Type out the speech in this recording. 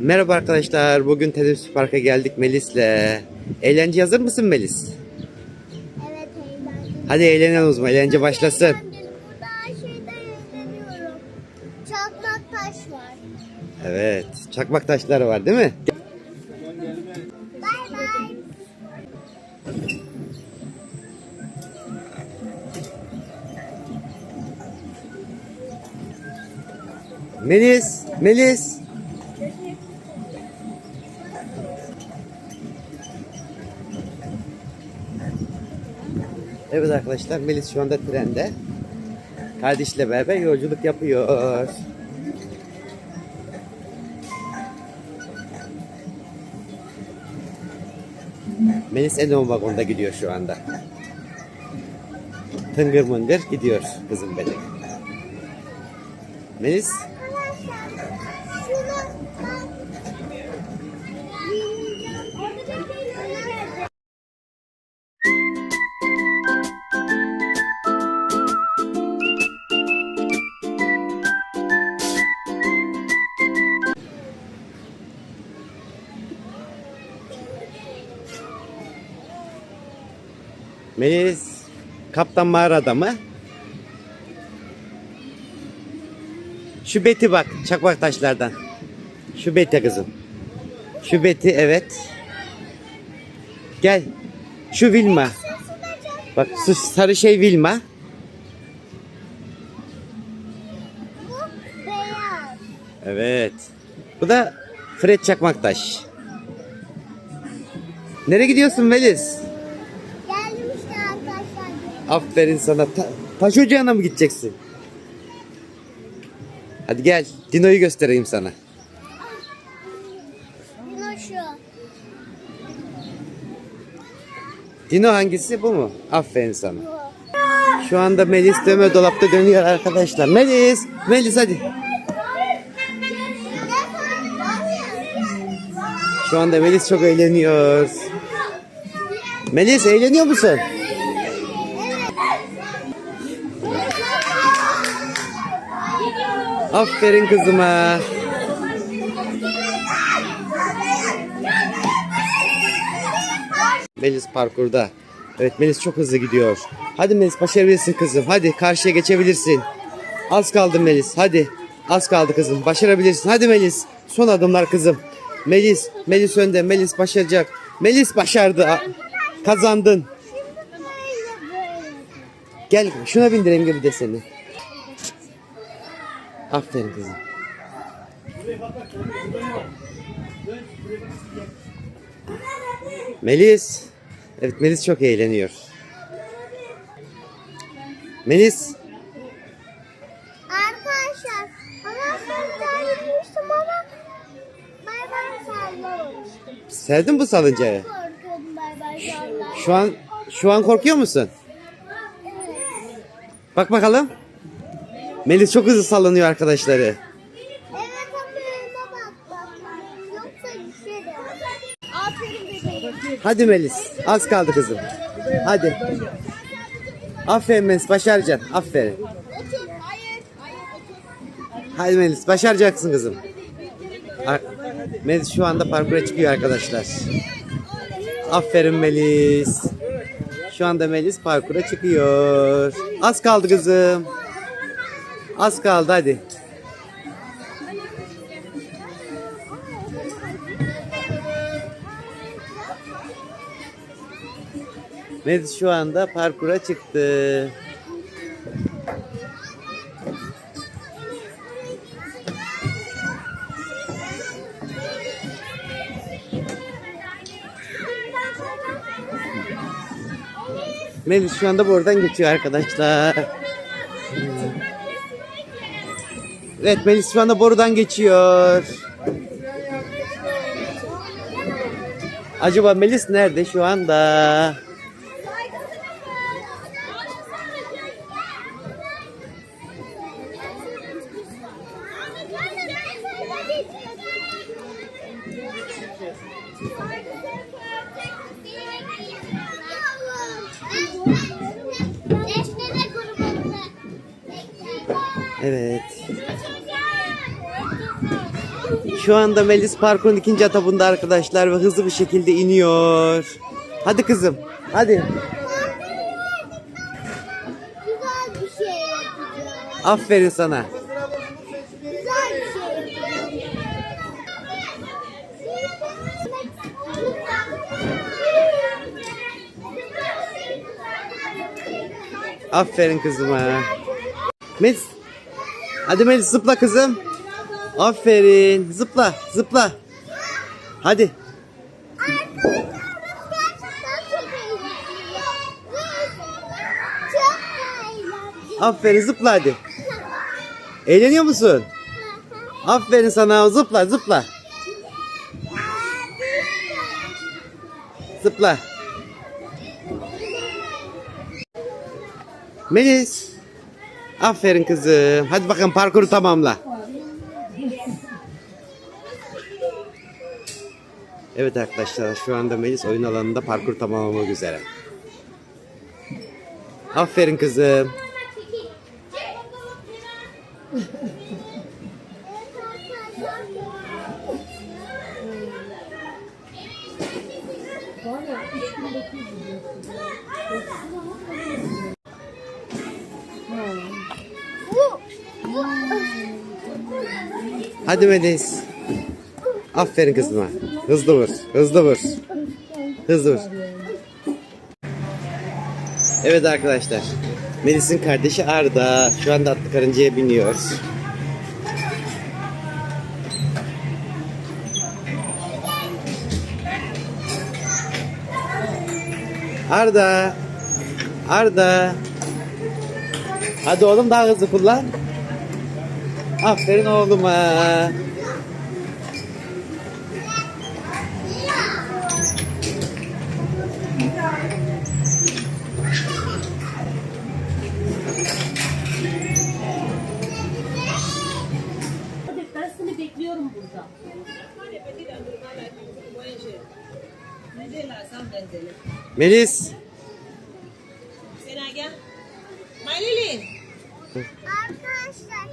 Merhaba arkadaşlar. Bugün Tedevüs Park'a geldik Melis'le. Eğlence hazır mısın Melis? Evet eğlendim. Hadi eğlenelim o zaman. Eğlence başlasın. Eğlendim. Burada her şeyde eğleniyorum. Çakmak taş var. Evet. Çakmak taşları var değil mi? Bay bay. Melis. Melis. Evet arkadaşlar Melis şu anda trende. Kardeşiyle beraber yolculuk yapıyor. Melis en ön vagonda gidiyor şu anda. Tıngır mıngır gidiyor kızım benim. Melis Melis kaptan mağarada mı? Şu Beti bak çakmak taşlardan. Şu Beti kızım. Şu Beti evet. Gel. Şu Vilma. Bak şu sarı şey Vilma. Evet. Bu da Fred Çakmaktaş. Nereye gidiyorsun Melis? Aferin sana. Ta- taş ocağına mı gideceksin? Hadi gel. Dino'yu göstereyim sana. Bunu şu. Dino hangisi bu mu? Aferin sana. Şu anda Melis dövme dolapta dönüyor arkadaşlar. Melis, Melis hadi. Şu anda Melis çok eğleniyor. Melis eğleniyor musun? Aferin kızıma. Melis parkurda. Evet Melis çok hızlı gidiyor. Hadi Melis başarabilirsin kızım. Hadi karşıya geçebilirsin. Az kaldı Melis. Hadi. Az kaldı kızım. Başarabilirsin. Hadi Melis. Son adımlar kızım. Melis. Melis önde. Melis başaracak. Melis başardı. Kazandın. Gel şuna bindireyim gibi de seni. Aferin kızım. Melis. Evet Melis çok eğleniyor. Melis. Arkadaşlar ben gitmiştim ama bay bay sallamamıştım. Sevdin bu salıncağı. Korkuyordum. Şu an şu an korkuyor musun? Evet. Bak bakalım. Melis çok hızlı sallanıyor arkadaşları. Evet ama önüne bak bak. Yoksa düşerim. Aferin bebeğim. Hadi Melis. Az kaldı kızım. Hadi. Aferin Melis. Başaracaksın. Aferin. Otur. Hayır. Hayır otur. Hadi Melis. Başaracaksın kızım. Ar- Melis şu anda parkura çıkıyor arkadaşlar. Aferin Melis. Şu anda Melis parkura çıkıyor. Az kaldı kızım. Az kaldı hadi. Melis şu anda parkura çıktı. Melis şu anda buradan geçiyor arkadaşlar. Evet Melis şu anda borudan geçiyor. Acaba Melis nerede şu anda? Evet. Şu anda Melis parkurun ikinci etabında arkadaşlar ve hızlı bir şekilde iniyor. Hadi kızım. Hadi. Şey. Aferin sana. Şey. Aferin kızıma. Melis. Hadi Melis zıpla kızım. Aferin. Zıpla zıpla. Hadi. Aferin zıpla hadi. Eğleniyor musun? Aferin sana zıpla zıpla. Zıpla. Melis. Aferin kızım. Hadi bakalım parkuru tamamla. Evet arkadaşlar şu anda Melis oyun alanında parkur tamamlamak üzere. Aferin kızım. Hadi Melis. Aferin kızıma. Hızlı vur. Hızlı vur. Hızlı vur. Evet arkadaşlar. Melis'in kardeşi Arda. Şu anda atlı karıncaya biniyor. Arda. Arda. Hadi oğlum daha hızlı kullan. Aferin oğluma. Melis. Sena gel. Maylilin. Arkadaşlar.